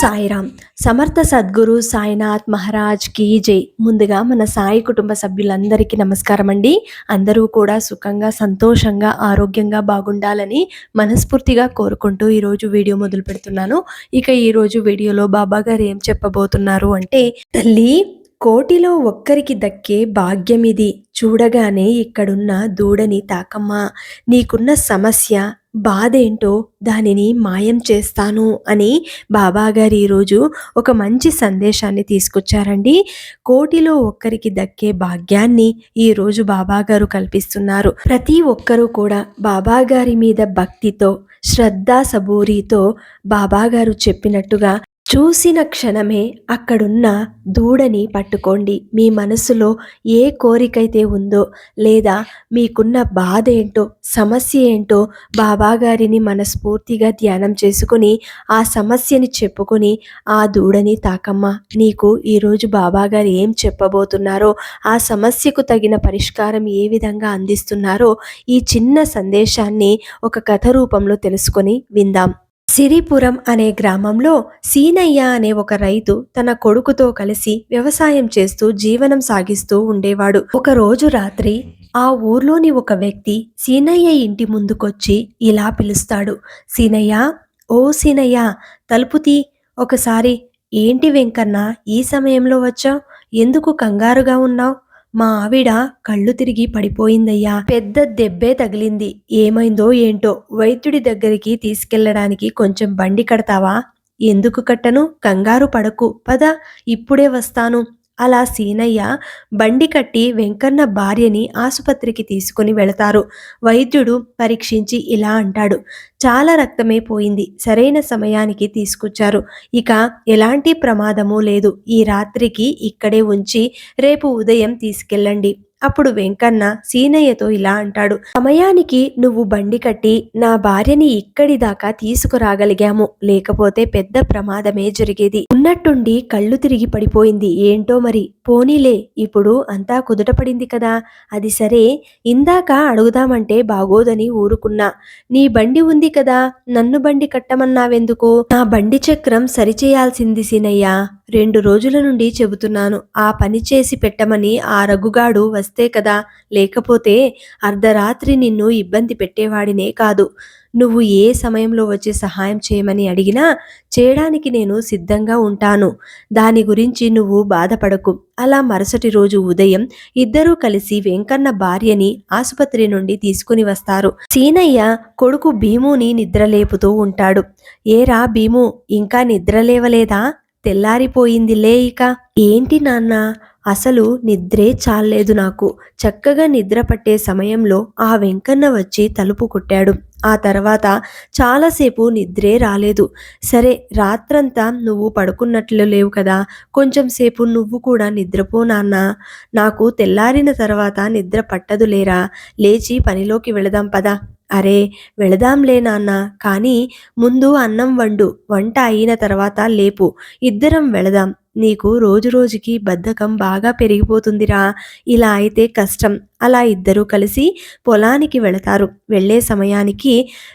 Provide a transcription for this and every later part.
సాయిరామ్. సమర్థ సద్గురు సాయినాథ్ మహారాజ్ కీ జై. ముందుగా మన సాయి కుటుంబ సభ్యులందరికీ నమస్కారం అండి. అందరూ కూడా సుఖంగా సంతోషంగా ఆరోగ్యంగా బాగుండాలని మనస్ఫూర్తిగా కోరుకుంటూ ఈరోజు వీడియో మొదలు పెడుతున్నాను. ఇక ఈరోజు వీడియోలో బాబా గారు ఏం చెప్పబోతున్నారు అంటే తల్లి కోటిలో ఒక్కరికి దక్కే భాగ్యం ఇది చూడగానే ఇక్కడున్న దూడని తాకమ్మా. నీకున్న సమస్య బాధేంటో దానిని మాయం చేస్తాను అని బాబాగారు ఈరోజు ఒక మంచి సందేశాన్ని తీసుకొచ్చారండి. కోటిలో ఒక్కరికి దక్కే భాగ్యాన్ని ఈరోజు బాబాగారు కల్పిస్తున్నారు. ప్రతి ఒక్కరూ కూడా బాబాగారి మీద భక్తితో శ్రద్ధా సబూరితో బాబాగారు చెప్పినట్టుగా చూసిన క్షణమే అక్కడున్న దూడని పట్టుకోండి. మీ మనసులో ఏ కోరికైతే ఉందో లేదా మీకున్న బాధ ఏంటో సమస్య ఏంటో బాబాగారిని మనస్ఫూర్తిగా ధ్యానం చేసుకుని ఆ సమస్యని చెప్పుకొని ఆ దూడని తాకమ్మ నీకు ఈరోజు బాబాగారు ఏం చెప్పబోతున్నారో ఆ సమస్యకు తగిన పరిష్కారం ఏ విధంగా అందిస్తున్నారో ఈ చిన్న సందేశాన్ని ఒక కథ రూపంలో తెలుసుకొని విందాం. సిరిపురం అనే గ్రామంలో సీనయ్య అనే ఒక రైతు తన కొడుకుతో కలిసి వ్యవసాయం చేస్తూ జీవనం సాగిస్తూ ఉండేవాడు. ఒక రోజు రాత్రి ఆ ఊర్లోని ఒక వ్యక్తి సీనయ్య ఇంటి ముందుకొచ్చి ఇలా పిలుస్తాడు. సీనయ్య ఓ సీనయ్య తలుపుతీ ఒకసారి ఏంటి వెంకన్న ఈ సమయంలో వచ్చావు? ఎందుకు కంగారుగా ఉన్నావు? మా ఆవిడ కళ్ళు తిరిగి పడిపోయిందయ్యా. పెద్ద దెబ్బే తగిలింది. ఏమైందో ఏంటో వైద్యుడి దగ్గరికి తీసుకెళ్ళడానికి కొంచెం బండి కడతావా? ఎందుకు కట్టను? కంగారు పడకు. పద ఇప్పుడే వస్తాను. అలా సీనయ్య బండి కట్టి వెంకన్న భార్యని ఆసుపత్రికి తీసుకుని వెళతారు. వైద్యుడు పరీక్షించి ఇలా అంటాడు. చాలా రక్తమే పోయింది. సరైన సమయానికి తీసుకొచ్చారు. ఇక ఎలాంటి ప్రమాదము లేదు. ఈ రాత్రికి ఇక్కడే ఉంచి రేపు ఉదయం తీసుకెళ్ళండి. అప్పుడు వెంకన్న సీనయ్యతో ఇలా అంటాడు సమయానికి నువ్వు బండి కట్టి నా భార్యని ఇక్కడి దాకా తీసుకురాగలిగాము. లేకపోతే పెద్ద ప్రమాదమే జరిగేది. ఉన్నట్టుండి కళ్ళు తిరిగి పడిపోయింది. ఏంటో మరి? పోనీలే ఇప్పుడు అంతా కుదుటపడింది కదా. అది సరే ఇందాక అడుగుదామంటే బాగోదని ఊరుకున్నా. నీ బండి ఉంది కదా నన్ను బండి కట్టమన్నావెందుకు? నా బండి చక్రం సరిచేయాల్సింది సీనయ్యా. రెండు రోజుల నుండి చెబుతున్నాను ఆ పని చేసి పెట్టమని ఆ రఘుగాడు వస్తే కదా లేకపోతే అర్ధరాత్రి నిన్ను ఇబ్బంది పెట్టేవాడినే కాదు. నువ్వు ఏ సమయంలో వచ్చి సహాయం చేయమని అడిగినా చేయడానికి నేను సిద్ధంగా ఉంటాను. దాని గురించి నువ్వు బాధపడకు. అలా మరుసటి రోజు ఉదయం ఇద్దరూ కలిసి వెంకన్న భార్యని ఆసుపత్రి నుండి తీసుకుని వస్తారు. సీనయ్య కొడుకు భీముని నిద్రలేపుతూ ఉంటాడు. ఏరా భీము ఇంకా నిద్రలేవలేదా తెల్లారిపోయిందిలే ఇక. ఏంటి నాన్న? అసలు నిద్రే చాలేదు నాకు. చక్కగా నిద్ర పట్టే సమయంలో ఆ వెంకన్న వచ్చి తలుపు కొట్టాడు. ఆ తర్వాత చాలాసేపు నిద్రే రాలేదు. సరే రాత్రంతా నువ్వు పడుకున్నట్లు లేవు కదా. కొంచెం సేపు నువ్వు కూడా నిద్రపో నాన్న. నాకు తెల్లారిన తర్వాత నిద్ర పట్టదు లేరా లేచి పనిలోకి వెళదాం పదా. అరే వెళదాంలే నాన్న. కానీ ముందు అన్నం వండు. వంట అయిన తర్వాత లేపు. ఇద్దరం వెళదాం. నీకు రోజు రోజుకి బద్ధకం బాగా పెరిగిపోతుందిరా. ఇలా అయితే కష్టం. అలా ఇద్దరూ కలిసి పొలానికి వెళతారు. వెళ్ళే సమయానికి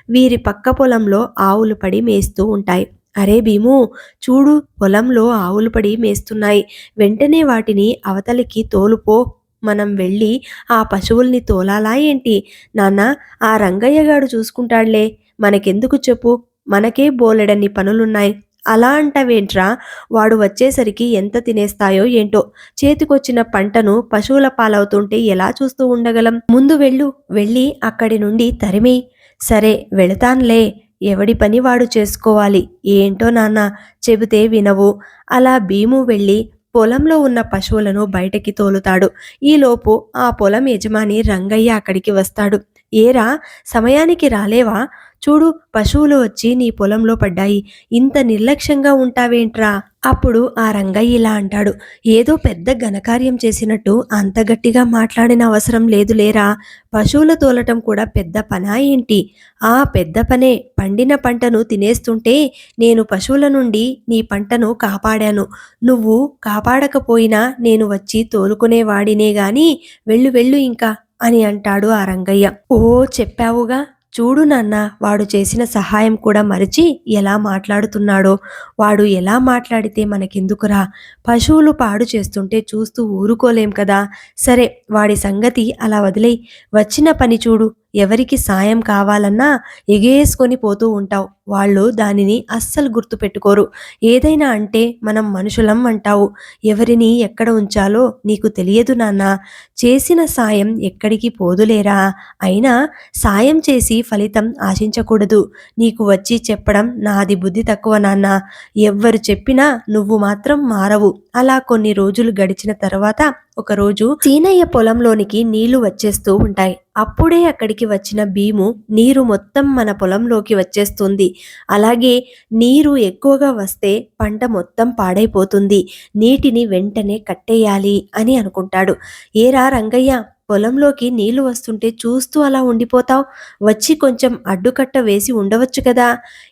వీరి పక్క పొలంలో ఆవులు పడి మేస్తూ ఉంటాయి. అరే భీము చూడు పొలంలో ఆవులు పడి మేస్తున్నాయి. వెంటనే వాటిని అవతలికి తోలుపో. మనం వెళ్ళి ఆ పశువుల్ని తోలాలా ఏంటి? నాన్న ఆ రంగయ్యగాడు చూసుకుంటాడులే. మనకెందుకు చెప్పు? మనకే బోలెడన్ని పనులున్నాయి. అలా అంటవేంట్రా? వాడు వచ్చేసరికి ఎంత తినేస్తాయో ఏంటో. చేతికొచ్చిన పంటను పశువుల పాలవుతుంటే ఎలా చూస్తూ ఉండగలం? ముందు వెళ్ళు. వెళ్ళి అక్కడి నుండి తరిమి. సరే వెళతాన్లే. ఎవడి పని వాడు చేసుకోవాలి? ఏంటో నాన్న చెబితే వినవు. అలా భీము వెళ్ళి పొలంలో ఉన్న పశువులను బయటకి తోలుతాడు. ఈలోపు ఆ పొలం యజమాని రంగయ్య అక్కడికి వస్తాడు. ఏరా సమయానికి రాలేవా? చూడు పశువులు వచ్చి నీ పొలంలో పడ్డాయి. ఇంత నిర్లక్ష్యంగా ఉంటావేంట్రా? అప్పుడు ఆ రంగయ్య ఇలా అంటాడు. ఏదో పెద్ద ఘనకార్యం చేసినట్టు అంత గట్టిగా మాట్లాడిన అవసరం లేదు లేరా? పశువుల తోలటం కూడా పెద్ద పనా ఏంటి? ఆ పెద్ద పనే. పండిన పంటను తినేస్తుంటే నేను పశువుల నుండి నీ పంటను కాపాడాను. నువ్వు కాపాడకపోయినా నేను వచ్చి తోలుకునేవాడినే గాని వెళ్ళు వెళ్ళు ఇంకా అని అంటాడు ఆ రంగయ్య. ఓ చెప్పావుగా? చూడు నాన్న వాడు చేసిన సహాయం కూడా మరిచి ఎలా మాట్లాడుతున్నాడో. వాడు ఎలా మాట్లాడితే మనకెందుకురా? పశువులు పాడు చేస్తుంటే చూస్తూ ఊరుకోలేం కదా? సరే వాడి సంగతి అలా వదిలే వచ్చిన పని చూడు. ఎవరికి సాయం కావాలన్నా ఎగేసుకొని పోతూ ఉంటావు. వాళ్ళు దానిని అస్సలు గుర్తుపెట్టుకోరు ఏదైనా అంటే మనం మనుషులం అంటావు. ఎవరిని ఎక్కడ ఉంచాలో నీకు తెలియదు నాన్న. చేసిన సాయం ఎక్కడికి పోదులేరా? అయినా సాయం చేసి ఫలితం ఆశించకూడదు. నీకు వచ్చి చెప్పడం నాది బుద్ధి తక్కువ నాన్న. ఎవ్వరు చెప్పినా నువ్వు మాత్రం మారవు. అలా కొన్ని రోజులు గడిచిన తర్వాత ఒకరోజు సీనయ్య పొలంలోనికి నీళ్ళు వచ్చేస్తూ ఉంటాయి. అప్పుడే అక్కడికి వచ్చిన భీము నీరు మొత్తం మన పొలంలోకి వచ్చేస్తుంది. అలాగే నీరు ఎక్కువగా వస్తే పంట మొత్తం పాడైపోతుంది. నీటిని వెంటనే కట్టేయాలి అని అనుకుంటాడు. ఏరా రంగయ్య పొలంలోకి నీళ్ళు వస్తుంటే చూస్తూ అలా ఉండిపోతావు. వచ్చి కొంచెం అడ్డుకట్ట వేసి ఉండవచ్చు కదా.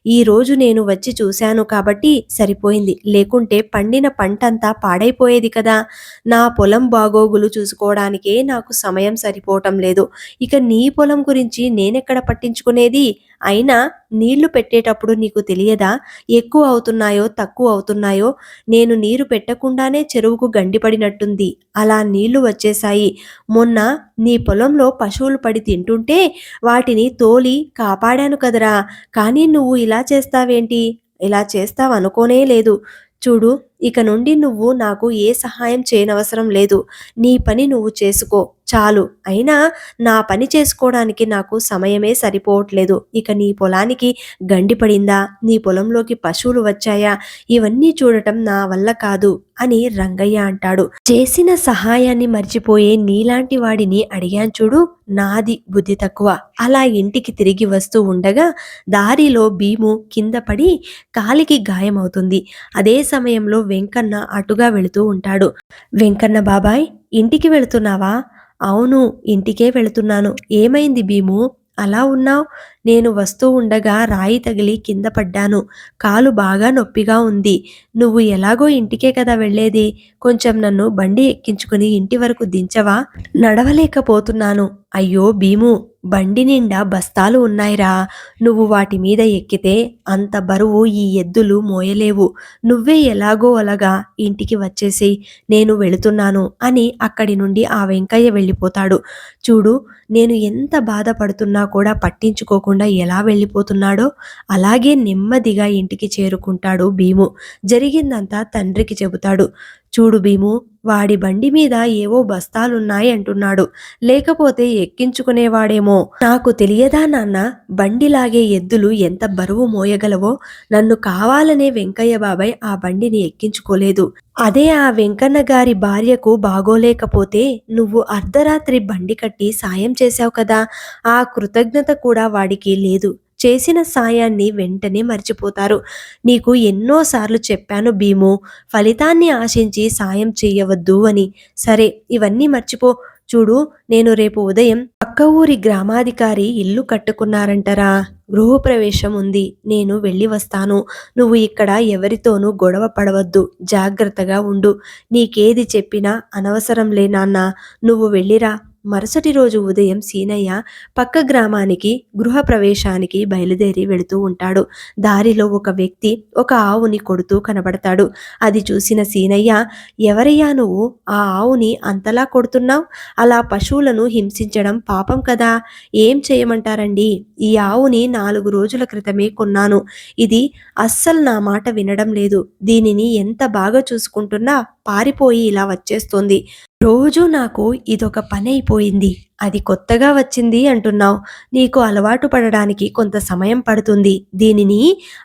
ఈ రోజు నేను వచ్చి చూశాను కాబట్టి సరిపోయింది. లేకుంటే పండిన పంటంతా పాడైపోయేది కదా. నా పొలం బాగోగులు చూసుకోవడానికే నాకు సమయం సరిపోవటం లేదు. ఇక నీ పొలం గురించి నేనెక్కడ పట్టించుకునేది? అయినా నీళ్ళు పెట్టేటప్పుడు నీకు తెలియదా? ఎక్కువ అవుతున్నాయో తక్కువ అవుతున్నాయో? నేను నీరు పెట్టకుండానే చెరువుకు గండిపడినట్టుంది. అలా నీళ్ళు వచ్చేశాయి. మొన్న నీ పొలంలో పశువులు పడి తింటుంటే వాటిని తోలి కాపాడాను కదరా. కానీ నువ్వు ఇలా చేస్తావేంటి? ఇలా చేస్తావనుకోనే లేదు. చూడు ఇక నుండి నువ్వు నాకు ఏ సహాయం చేయనవసరం లేదు. నీ పని నువ్వు చేసుకో. చాలు. అయినా నా పని చేసుకోవడానికి నాకు సమయమే సరిపోవట్లేదు. ఇక నీ పొలానికి గండి పడిందా? నీ పొలంలోకి పశువులు వచ్చాయా? ఇవన్నీ చూడటం నా వల్ల కాదు అని రంగయ్య అంటాడు. చేసిన సహాయాన్ని మర్చిపోయే నీలాంటి వాడిని అడిగాను చూడు నాది బుద్ధి తక్కువ. అలా ఇంటికి తిరిగి వస్తూ ఉండగా దారిలో భీము కింద పడి కాలికి గాయమవుతుంది. అదే సమయంలో వెంకన్న అటుగా వెళుతూ ఉంటాడు. వెంకన్న బాబాయ్ ఇంటికి వెళుతున్నావా? అవును ఇంటికే వెళుతున్నాను. ఏమైంది భీము? అలా ఉన్నావు? నేను వస్తూ ఉండగా రాయి తగిలి కింద పడ్డాను. కాలు బాగా నొప్పిగా ఉంది. నువ్వు ఎలాగో ఇంటికే కదా వెళ్ళేది? కొంచెం నన్ను బండి ఎక్కించుకుని ఇంటి వరకు దించవా? నడవలేకపోతున్నాను. అయ్యో భీము బండి నిండా బస్తాలు ఉన్నాయిరా. నువ్వు వాటి మీద ఎక్కితే అంత బరువు ఈ ఎద్దులు మోయలేవు. నువ్వే ఎలాగో అలాగా ఇంటికి వచ్చేసి నేను వెళుతున్నాను అని అక్కడి నుండి ఆ వెంకయ్య వెళ్ళిపోతాడు. చూడు నేను ఎంత బాధపడుతున్నా కూడా పట్టించుకోకుండా ఎలా వెళ్ళిపోతున్నాడో అలాగే నెమ్మదిగా ఇంటికి చేరుకుంటాడు భీము. జరిగిందంతా తండ్రికి చెబుతాడు. చూడు భీము వాడి బండి మీద ఏవో బస్తాలున్నాయి అంటున్నాడు. లేకపోతే ఎక్కించుకునేవాడేమో. నాకు తెలియదా నాన్న బండిలాగే ఎద్దులు ఎంత బరువు మోయగలవో? నన్ను కావాలనే వెంకయ్య బాబాయ్ ఆ బండిని ఎక్కించుకోలేదు. అదే ఆ వెంకన్న గారి భార్యకు బాగోలేకపోతే నువ్వు అర్ధరాత్రి బండి కట్టి సాయం చేశావు కదా. ఆ కృతజ్ఞత కూడా వాడికి లేదు. చేసిన సాయాన్ని వెంటనే మర్చిపోతారు. నీకు ఎన్నోసార్లు చెప్పాను భీము ఫలితాన్ని ఆశించి సాయం చేయవద్దు అని. సరే ఇవన్నీ మర్చిపో. చూడు నేను రేపు ఉదయం పక్క ఊరి గ్రామాధికారి ఇల్లు కట్టుకున్నారంటరా. గృహప్రవేశం ఉంది నేను వెళ్ళి వస్తాను. నువ్వు ఇక్కడ ఎవరితోనూ గొడవ పడవద్దు జాగ్రత్తగా ఉండు. నీకేది చెప్పినా అనవసరంలే నాన్న. నువ్వు వెళ్ళిరా. మరుసటి రోజు ఉదయం సీనయ్య పక్క గ్రామానికి గృహప్రవేశానికి బయలుదేరి వెళుతూ ఉంటాడు. దారిలో ఒక వ్యక్తి ఒక ఆవుని కొడుతూ కనబడతాడు. అది చూసిన సీనయ్య ఎవరయ్యా నువ్వు? ఆ ఆవుని అంతలా కొడుతున్నావు? అలా పశువులను హింసించడం పాపం కదా? ఏం చేయమంటారండి? ఈ ఆవుని నాలుగు రోజుల క్రితమే కొన్నాను. ఇది అస్సలు నా మాట వినడం లేదు. దీనిని ఎంత బాగా చూసుకుంటున్నా పారిపోయి ఇలా వచ్చేస్తుంది. రోజు నాకు ఇదొక పని అయిపోయింది అది కొత్తగా వచ్చింది అంటున్నావు. నీకు అలవాటు పడడానికి కొంత సమయం పడుతుంది. దీనిని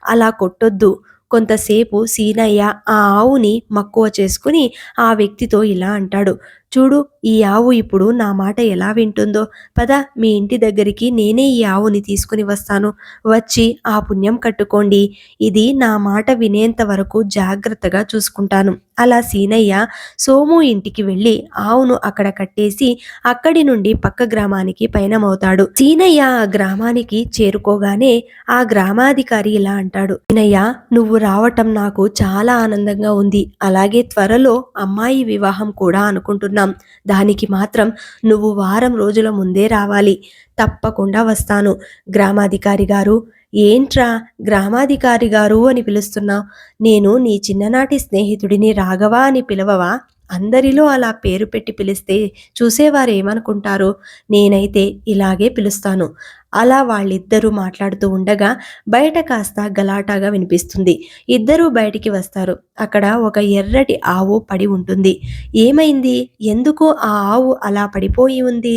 అలా కొట్టొద్దు. కొంతసేపు సీనయ్య ఆ ఆవుని మక్కువ చేసుకుని ఆ వ్యక్తితో ఇలా అంటాడు. చూడు ఈ ఆవు ఇప్పుడు నా మాట ఎలా వింటుందో. పద మీ ఇంటి దగ్గరికి నేనే ఈ ఆవుని తీసుకుని వస్తాను. వచ్చి ఆ పుణ్యం కట్టుకోండి. ఇది నా మాట వినేంత వరకు జాగ్రత్తగా చూసుకుంటాను. అలా సీనయ్య సోము ఇంటికి వెళ్ళి ఆవును అక్కడ కట్టేసి అక్కడి నుండి పక్క గ్రామానికి పయనమవుతాడు. సీనయ్య ఆ గ్రామానికి చేరుకోగానే ఆ గ్రామాధికారి ఇలా అంటాడు. సీనయ్య నువ్వు రావటం నాకు చాలా ఆనందంగా ఉంది. అలాగే త్వరలో అమ్మాయి వివాహం కూడా అనుకుంటున్నా. అనుకుంటున్నాం. దానికి మాత్రం నువ్వు వారం రోజుల ముందే రావాలి. తప్పకుండా వస్తాను. గ్రామాధికారి గారు ఏంట్రా గ్రామాధికారి గారు అని పిలుస్తున్నావు నేను నీ చిన్ననాటి స్నేహితుడిని రాఘవా అని పిలవవా? అందరిలో అలా పేరు పెట్టి పిలిస్తే చూసేవారు ఏమనుకుంటారు? నేనైతే ఇలాగే పిలుస్తాను. అలా వాళ్ళిద్దరూ మాట్లాడుతూ ఉండగా బయట కాస్త గలాటాగా వినిపిస్తుంది. ఇద్దరూ బయటికి వస్తారు. అక్కడ ఒక ఎర్రటి ఆవు పడి ఉంటుంది. ఏమైంది? ఎందుకు ఆ ఆవు అలా పడిపోయి ఉంది?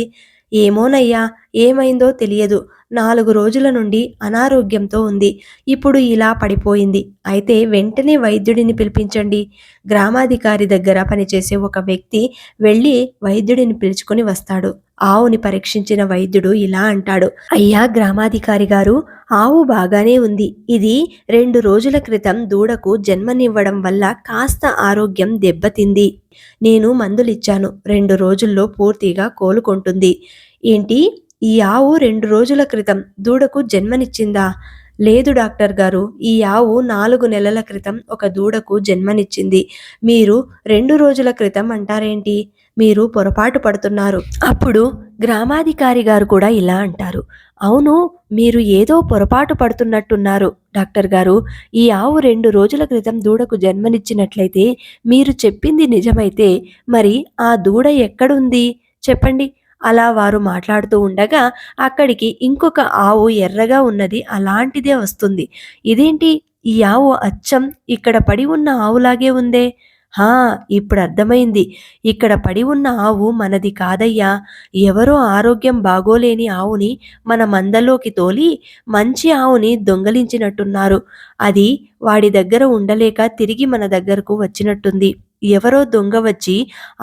ఏమోనయ్యా ఏమైందో తెలియదు. నాలుగు రోజుల నుండి అనారోగ్యంతో ఉంది. ఇప్పుడు ఇలా పడిపోయింది. అయితే వెంటనే వైద్యుడిని పిలిపించండి. గ్రామాధికారి దగ్గర పనిచేసే ఒక వ్యక్తి వెళ్ళి వైద్యుడిని పిలుచుకొని వస్తాడు. ఆవుని పరీక్షించిన వైద్యుడు ఇలా అంటాడు. అయ్యా గ్రామాధికారి గారు ఆవు బాగానే ఉంది. ఇది రెండు రోజుల క్రితం దూడకు జన్మనివ్వడం వల్ల కాస్త ఆరోగ్యం దెబ్బతింది. నేను మందులిచ్చాను. రెండు రోజుల్లో పూర్తిగా కోలుకుంటుంది. ఏంటి? ఈ ఆవు రెండు రోజుల క్రితం దూడకు జన్మనిచ్చిందా? లేదు డాక్టర్ గారు ఈ ఆవు నాలుగు నెలల క్రితం ఒక దూడకు జన్మనిచ్చింది. మీరు రెండు రోజుల క్రితం అంటారేంటి? మీరు పొరపాటు పడుతున్నారు. అప్పుడు గ్రామాధికారి గారు కూడా ఇలా అంటారు. అవును మీరు ఏదో పొరపాటు పడుతున్నట్టున్నారు. డాక్టర్ గారు ఈ ఆవు రెండు రోజుల క్రితం దూడకు జన్మనిచ్చినట్లయితే మీరు చెప్పింది నిజమైతే మరి ఆ దూడ ఎక్కడుంది? చెప్పండి. అలా వారు మాట్లాడుతూ ఉండగా అక్కడికి ఇంకొక ఆవు ఎర్రగా ఉన్నది అలాంటిదే వస్తుంది. ఇదేంటి? ఈ ఆవు అచ్చం ఇక్కడ పడి ఉన్న ఆవులాగే ఉందే? హా ఇప్పుడు అర్థమైంది ఇక్కడ పడి ఉన్న ఆవు మనది కాదయ్యా. ఎవరో ఆరోగ్యం బాగోలేని ఆవుని మన మందలోకి తోలి మంచి ఆవుని దొంగలించినట్టున్నారు. అది వాడి దగ్గర ఉండలేక తిరిగి మన దగ్గరకు వచ్చినట్టుంది. ఎవరో దొంగ వచ్చి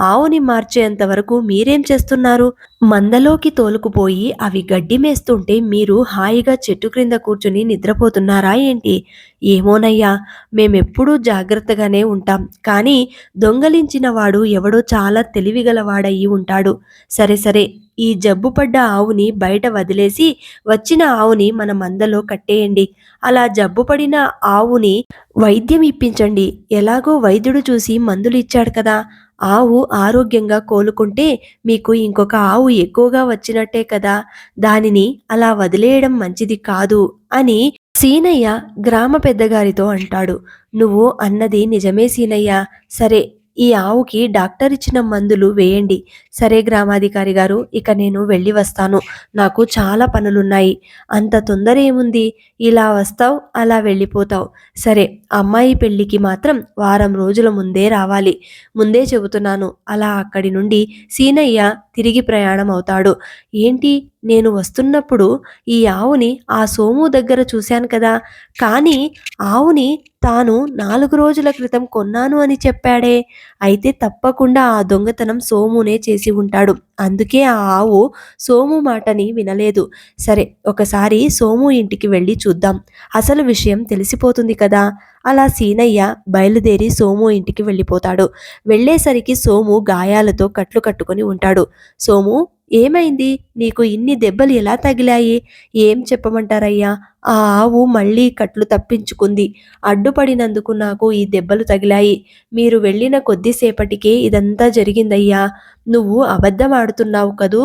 ఆవుని మార్చేంత వరకు మీరేం చేస్తున్నారు? మందలోకి తోలుకుపోయి అవి గడ్డి మేస్తుంటే మీరు హాయిగా చెట్టు క్రింద కూర్చుని నిద్రపోతున్నారా ఏంటి? ఏమోనయ్యా మేమెప్పుడూ జాగ్రత్తగానే ఉంటాం. కానీ దొంగలించిన వాడు ఎవడో చాలా తెలివిగలవాడయి ఉంటాడు. సరే సరే ఈ జబ్బు పడ్డ ఆవుని బయట వదిలేసి వచ్చిన ఆవుని మన మందలో కట్టేయండి. అలా జబ్బు పడిన ఆవుని వైద్యం ఇప్పించండి. ఎలాగో వైద్యుడు చూసి మందులు ఇచ్చాడు కదా. ఆవు ఆరోగ్యంగా కోలుకుంటే మీకు ఇంకొక ఆవు ఎక్కువగా వచ్చినట్టే కదా. దానిని అలా వదిలేయడం మంచిది కాదు అని సీనయ్య గ్రామ పెద్దగారితో అంటాడు. నువ్వు అన్నది నిజమే సీనయ్య. సరే ఈ ఆవుకి డాక్టర్ ఇచ్చిన మందులు వేయండి. సరే గ్రామాధికారి గారు ఇక నేను వెళ్ళి వస్తాను. నాకు చాలా పనులున్నాయి. అంత తొందర ఏముంది? ఇలా వస్తావు అలా వెళ్ళిపోతావు. సరే అమ్మాయి పెళ్ళికి మాత్రం వారం రోజుల ముందే రావాలి. ముందే చెబుతున్నాను. అలా అక్కడి నుండి సీనయ్య తిరిగి ప్రయాణం అవుతాడు. ఏంటి? నేను వస్తున్నప్పుడు ఈ ఆవుని ఆ సోము దగ్గర చూశాను కదా. కానీ ఆవుని తాను నాలుగు రోజుల క్రితం కొన్నాను అని చెప్పాడే. అయితే తప్పకుండా ఆ దొంగతనం సోమునే చేసి ఉంటాడు. అందుకే ఆ ఆవు సోము మాటని వినలేదు. సరే ఒకసారి సోము ఇంటికి వెళ్ళి చూద్దాం. అసలు విషయం తెలిసిపోతుంది కదా? అలా సీనయ్య బయలుదేరి సోము ఇంటికి వెళ్ళిపోతాడు. వెళ్ళేసరికి సోము గాయాలతో కట్లు కట్టుకొని ఉంటాడు. సోము ఏమైంది? నీకు ఇన్ని దెబ్బలు ఎలా తగిలాయి? ఏం చెప్పమంటారయ్యా? ఆ ఆవు మళ్ళీ కట్లు తప్పించుకుంది. అడ్డుపడినందుకు నాకు ఈ దెబ్బలు తగిలాయి. మీరు వెళ్ళిన కొద్దిసేపటికే ఇదంతా జరిగిందయ్యా. నువ్వు అబద్ధం ఆడుతున్నావు కదూ?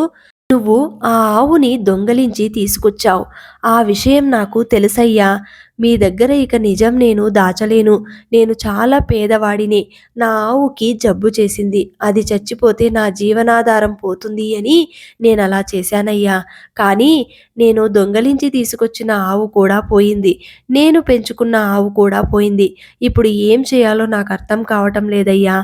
నువ్వు ఆ ఆవుని దొంగలించి తీసుకొచ్చావు. ఆ విషయం నాకు తెలుసయ్యా. మీ దగ్గర ఇక నిజం నేను దాచలేను. నేను చాలా పేదవాడిని. నా ఆవుకి జబ్బు చేసింది. అది చచ్చిపోతే నా జీవనాధారం పోతుంది అని నేను అలా చేశానయ్యా. కానీ నేను దొంగలించి తీసుకొచ్చిన ఆవు కూడా పోయింది. నేను పెంచుకున్న ఆవు కూడా పోయింది. ఇప్పుడు ఏం చేయాలో నాకు అర్థం కావటం లేదయ్యా.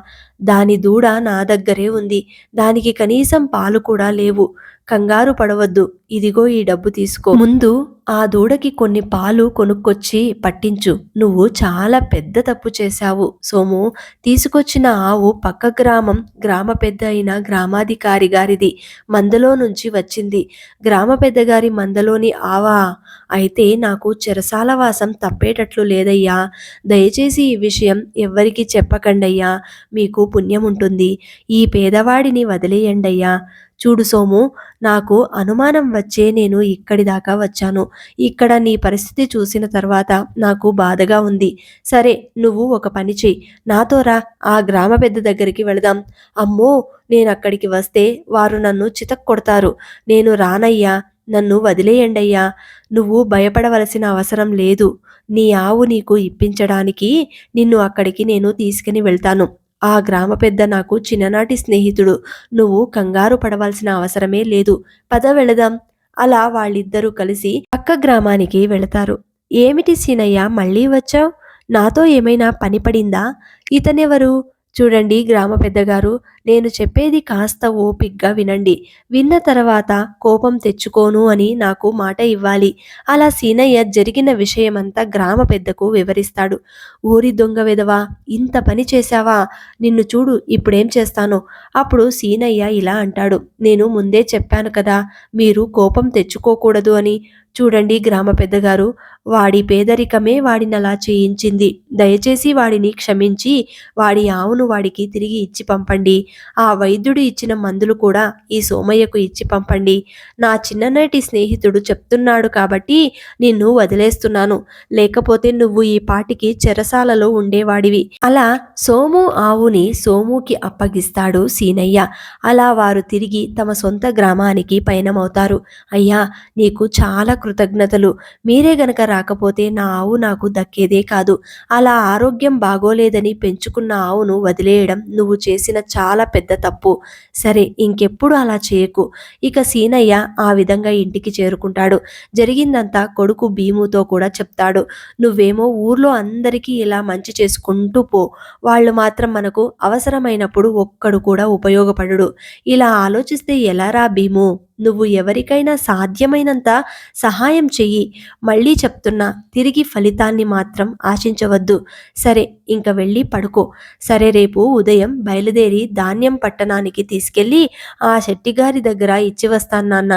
దాని దూడ నా దగ్గరే ఉంది. దానికి కనీసం పాలు కూడా లేవు. కంగారు పడవద్దు. ఇదిగో ఈ డబ్బు తీసుకో. ముందు ఆ దూడకి కొన్ని పాలు కొనుక్కొచ్చి పట్టించు. నువ్వు చాలా పెద్ద తప్పు చేశావు. సోము తీసుకొచ్చిన ఆవు పక్క గ్రామం గ్రామ పెద్ద అయిన గ్రామాధికారి గారిది మందలో నుంచి వచ్చింది. గ్రామ పెద్దగారి మందలోని ఆవా. అయితే నాకు చెరసాల వాసం తప్పేటట్లు లేదయ్యా. దయచేసి ఈ విషయం ఎవ్వరికీ చెప్పకండయ్యా. మీకు పుణ్యం ఉంటుంది ఈ పేదవాడిని వదిలేయండయ్యా. చూడు సోము నాకు అనుమానం వచ్చే నేను ఇక్కడి దాకా వచ్చాను. ఇక్కడ నీ పరిస్థితి చూసిన తర్వాత నాకు బాధగా ఉంది. సరే నువ్వు ఒక పని చెయ్యి. నాతో రా ఆ గ్రామ పెద్ద దగ్గరికి వెళదాం. అమ్మో నేను అక్కడికి వస్తే వారు నన్ను చితక్ కొడతారు నేను రానయ్యా నన్ను వదిలేయండయ్యా. నువ్వు భయపడవలసిన అవసరం లేదు. నీ ఆవు నీకు ఇప్పించడానికి నిన్ను అక్కడికి నేను తీసుకుని వెళ్తాను. ఆ గ్రామ పెద్ద నాకు చిన్ననాటి స్నేహితుడు. నువ్వు కంగారు పడవలసిన అవసరమే లేదు. పద వెళదాం. అలా వాళ్ళిద్దరూ కలిసి పక్క గ్రామానికి వెళతారు. ఏమిటి సీనయ్య మళ్ళీ వచ్చావు? నాతో ఏమైనా పని పడిందా? ఇతనెవరు? చూడండి గ్రామ పెద్దగారు నేను చెప్పేది కాస్త ఓపిగ్గా వినండి. విన్న తర్వాత కోపం తెచ్చుకోను అని నాకు మాట ఇవ్వాలి. అలా సీనయ్య జరిగిన విషయమంతా గ్రామ పెద్దకు వివరిస్తాడు. ఊరి దొంగ విధవా ఇంత పని చేశావా? నిన్ను చూడు ఇప్పుడేం చేస్తాను? అప్పుడు సీనయ్య ఇలా అంటాడు. నేను ముందే చెప్పాను కదా మీరు కోపం తెచ్చుకోకూడదు అని. చూడండి గ్రామ పెద్దగారు వాడి పేదరికమే వాడిని అలా చేయించింది. దయచేసి వాడిని క్షమించి వాడి ఆవును వాడికి తిరిగి ఇచ్చి పంపండి. ఆ వైద్యుడు ఇచ్చిన మందులు కూడా ఈ సోమయ్యకు ఇచ్చి పంపండి. నా చిన్ననాటి స్నేహితుడు చెప్తున్నాడు కాబట్టి నిన్ను వదిలేస్తున్నాను. లేకపోతే నువ్వు ఈ పాటికి చెరసాలలో ఉండేవాడివి. అలా సోము ఆవుని సోముకి అప్పగిస్తాడు సీనయ్య. అలా వారు తిరిగి తమ సొంత గ్రామానికి పయనమవుతారు. అయ్యా నీకు చాలా కృతజ్ఞతలు. మీరే గనక రాకపోతే నా ఆవు నాకు దక్కేదే కాదు. అలా ఆరోగ్యం బాగోలేదని పెంచుకున్న ఆవును వదిలేయడం నువ్వు చేసిన చాలా పెద్ద తప్పు. సరే ఇంకెప్పుడు అలా చేయకు. ఇక సీనయ్య ఆ విధంగా ఇంటికి చేరుకుంటాడు. జరిగిందంతా కొడుకు భీముతో కూడా చెప్తాడు. నువ్వేమో ఊర్లో అందరికీ ఇలా మంచి చేసుకుంటూ పో. వాళ్ళు మాత్రం మనకు అవసరమైనప్పుడు ఒక్కడు కూడా ఉపయోగపడడు. ఇలా ఆలోచిస్తే ఎలా రా భీము? నువ్వు ఎవరికైనా సాధ్యమైనంత సహాయం చెయ్యి. మళ్ళీ చెప్తున్నా తిరిగి ఫలితాన్ని మాత్రం ఆశించవద్దు. సరే ఇంక వెళ్ళి పడుకో. సరే రేపు ఉదయం బయలుదేరి ధాన్యం పట్టణానికి తీసుకెళ్ళి ఆ శెట్టిగారి దగ్గర ఇచ్చి వస్తాను నాన్న.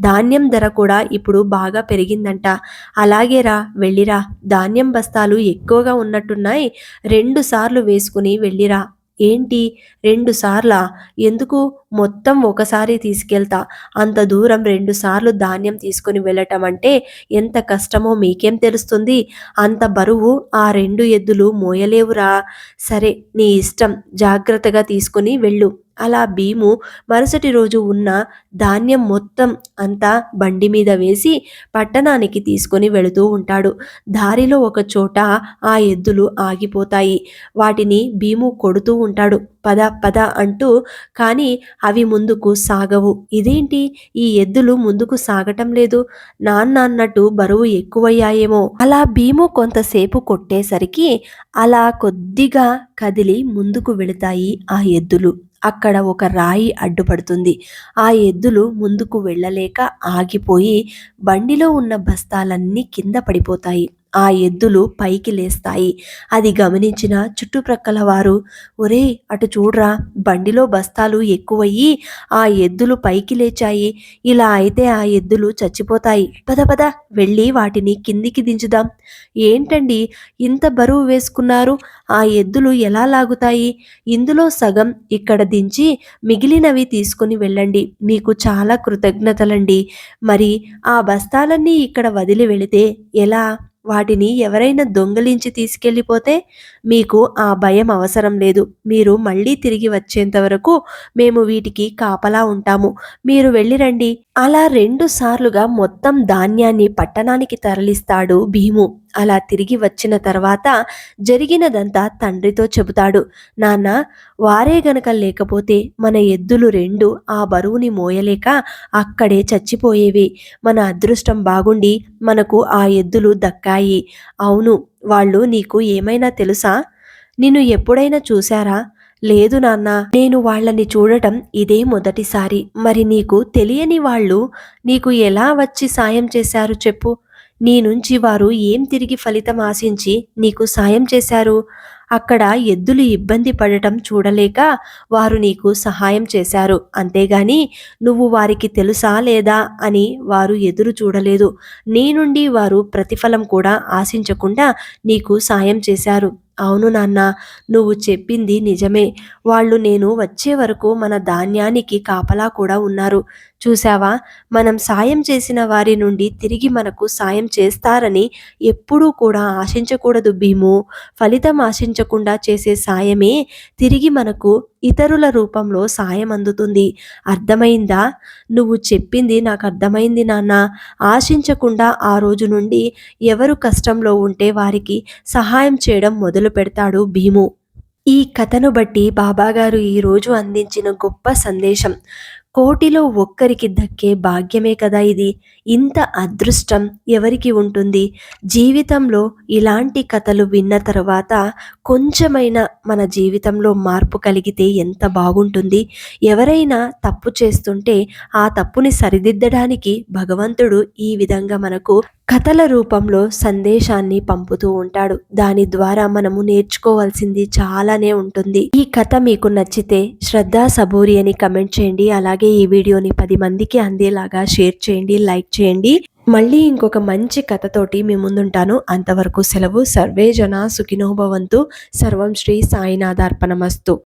ధాన్యం ధర కూడా ఇప్పుడు బాగా పెరిగిందంట. అలాగేరా వెళ్ళిరా ధాన్యం బస్తాలు ఎక్కువగా ఉన్నట్టున్నాయి. రెండు సార్లు వేసుకుని వెళ్ళిరా ఏంటి? రెండు సార్లా? ఎందుకు? మొత్తం ఒకసారి తీసుకెళ్తా. అంత దూరం రెండు సార్లు ధాన్యం తీసుకుని వెళ్ళటం అంటే ఎంత కష్టమో మీకేం తెలుస్తుంది? అంత బరువు ఆ రెండు ఎద్దులు మోయలేవురా. సరే నీ ఇష్టం. జాగ్రత్తగా తీసుకుని వెళ్ళు. అలా భీము మరుసటి రోజు ఉన్న ధాన్యం మొత్తం అంతా బండి మీద వేసి పట్టణానికి తీసుకొని వెళుతూ ఉంటాడు. దారిలో ఒక చోట ఆ ఎద్దులు ఆగిపోతాయి. వాటిని భీము కొడుతూ ఉంటాడు. పద పద అంటూ కానీ అవి ముందుకు సాగవు. ఇదేంటి? ఈ ఎద్దులు ముందుకు సాగటం లేదు. నాన్న అన్నట్టు బరువు ఎక్కువయ్యాయేమో. అలా భీము కొంతసేపు కొట్టేసరికి అలా కొద్దిగా కదిలి ముందుకు వెళతాయి ఆ ఎద్దులు. అక్కడ ఒక రాయి అడ్డుపడుతుంది. ఆ ఎద్దులు ముందుకు వెళ్ళలేక ఆగిపోయి బండిలో ఉన్న బస్తాలన్నీ కింద పడిపోతాయి. ఆ ఎద్దులు పైకి లేస్తాయి. అది గమనించిన చుట్టుప్రక్కల వారు ఒరే అటు చూడ్రా బండిలో బస్తాలు ఎక్కువయ్యి ఆ ఎద్దులు పైకి లేచాయి. ఇలా అయితే ఆ ఎద్దులు చచ్చిపోతాయి. పద పద వెళ్ళి వాటిని కిందికి దించుదాం. ఏంటండి ఇంత బరువు వేసుకున్నారు? ఆ ఎద్దులు ఎలా లాగుతాయి? ఇందులో సగం ఇక్కడ దించి మిగిలినవి తీసుకుని వెళ్ళండి. మీకు చాలా కృతజ్ఞతలండి. మరి ఆ బస్తాలన్నీ ఇక్కడ వదిలి వెళితే ఎలా? వాటిని ఎవరైనా దొంగలించి తీసుకెళ్ళిపోతే మీకు ఆ భయం అవసరం లేదు. మీరు మళ్ళీ తిరిగి వచ్చేంత వరకు మేము వీటికి కాపలా ఉంటాము. మీరు వెళ్ళిరండి అలా రెండు సార్లుగా మొత్తం ధాన్యాన్ని పట్టణానికి తరలిస్తాడు భీము. అలా తిరిగి వచ్చిన తర్వాత జరిగినదంతా తండ్రితో చెబుతాడు. నాన్న వారే గనక లేకపోతే మన ఎద్దులు రెండు ఆ బరువుని మోయలేక అక్కడే చచ్చిపోయేవి. మన అదృష్టం బాగుండి మనకు ఆ ఎద్దులు దక్కాయి. అవును వాళ్ళు నీకు ఏమైనా తెలుసా? నిన్ను ఎప్పుడైనా చూశారా? లేదు నాన్న నేను వాళ్ళని చూడటం ఇదే మొదటిసారి. మరి నీకు తెలియని వాళ్ళు నీకు ఎలా వచ్చి సాయం చేశారు చెప్పు. నీ నుంచి వారు ఏం తిరిగి ఫలితం ఆశించి నీకు సాయం చేశారు? అక్కడ ఎద్దులు ఇబ్బంది పడటం చూడలేక వారు నీకు సహాయం చేశారు. అంతేగాని నువ్వు వారికి తెలుసా లేదా అని వారు ఎదురు చూడలేదు. నీ నుండి వారు ప్రతిఫలం కూడా ఆశించకుండా నీకు సాయం చేశారు. అవును నాన్న నువ్వు చెప్పింది నిజమే. వాళ్ళు నేను వచ్చే వరకు మన ధాన్యానికి కాపలా కూడా ఉన్నారు. చూశావా? మనం సాయం చేసిన వారి నుండి తిరిగి మనకు సాయం చేస్తారని ఎప్పుడూ కూడా ఆశించకూడదు భీము. ఫలితం ఆశించకుండా చేసే సాయమే తిరిగి మనకు ఇతరుల రూపంలో సాయం అందుతుంది. అర్థమైందా? నువ్వు చెప్పింది నాకు అర్థమైంది నాన్న. ఆశించకుండా ఆ రోజు నుండి ఎవరు కష్టంలో ఉంటే వారికి సహాయం చేయడం మొదలు మొదలు పెడతాడు భీము. ఈ కథను బట్టి బాబాగారు ఈరోజు అందించిన గొప్ప సందేశం. కోటిలో ఒక్కరికి దక్కే భాగ్యమే కదా ఇది. ఇంత అదృష్టం ఎవరికి ఉంటుంది? జీవితంలో ఇలాంటి కథలు విన్న తర్వాత కొంచెమైనా మన జీవితంలో మార్పు కలిగితే ఎంత బాగుంటుంది? ఎవరైనా తప్పు చేస్తుంటే ఆ తప్పుని సరిదిద్దడానికి భగవంతుడు ఈ విధంగా మనకు కథల రూపంలో సందేశాన్ని పంపుతూ ఉంటాడు. దాని ద్వారా మనము నేర్చుకోవాల్సింది చాలానే ఉంటుంది. ఈ కథ మీకు నచ్చితే శ్రద్ధా సబూరి అని కమెంట్ చేయండి. అలాగే ఈ వీడియోని పది మందికి అందేలాగా షేర్ చేయండి. లైక్ చేయండి. మళ్ళీ ఇంకొక మంచి కథతోటి మీ ముందుంటాను. అంతవరకు సెలవు. సర్వే జన సుఖినోభవంతు సర్వం శ్రీ సాయినాథార్పణమస్తు.